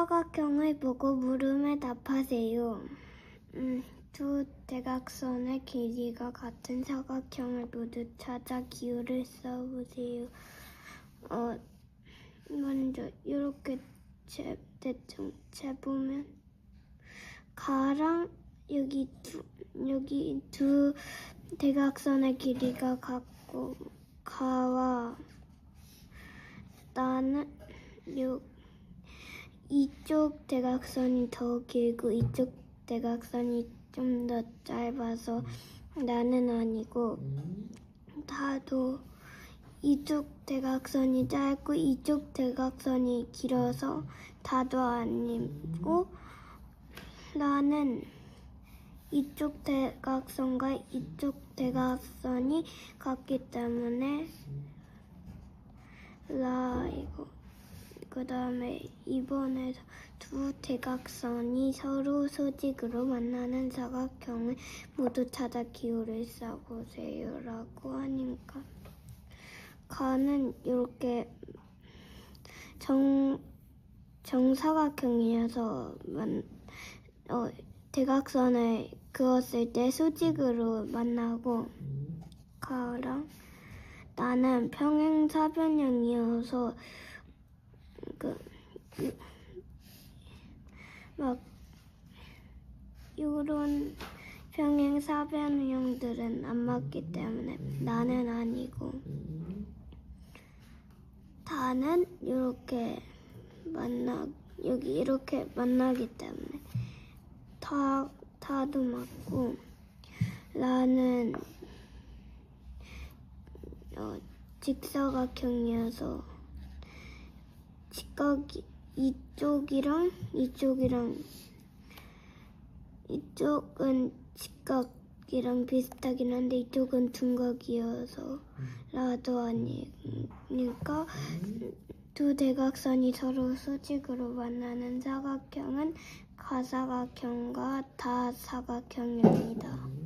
사각형을 보고 물음에 답하세요. 음, 두 대각선의 길이가 같은 사각형을 모두 찾아 기울을 써보세요. 어, 먼저 이렇게 재, 대충 재보면 가랑 여기 두 여기 두 대각선의 길이가 같고 가와 나는 요 이쪽 대각선이 더 길고 이쪽 대각선이 좀 더 짧아서 나는 아니고 다도 이쪽 대각선이 짧고 이쪽 대각선이 길어서 다도 아니고 나는 이쪽 대각선과 이쪽 대각선이 같기 때문에 라 이거 그 다음에 이번에 두 대각선이 서로 소직으로 만나는 사각형을 모두 찾아 기울을 써보세요 라고 하니까 가는 이렇게 정 정사각형이어서 만, 어, 대각선을 그었을 때 수직으로 만나고 가랑 나는 평행사변형이어서 그막 이런 평행사변형들은 안 맞기 때문에 나는 아니고 다는 이렇게 만나 여기 이렇게 만나기 때문에 다 다도 맞고 라는 어, 직사각형이어서 직각이 이쪽이랑 이쪽이랑 이쪽은 직각이랑 비슷하긴 한데 이쪽은 둔각이어서 라도 아니니까 두 대각선이 서로 수직으로 만나는 사각형은 가사각형과 다사각형입니다.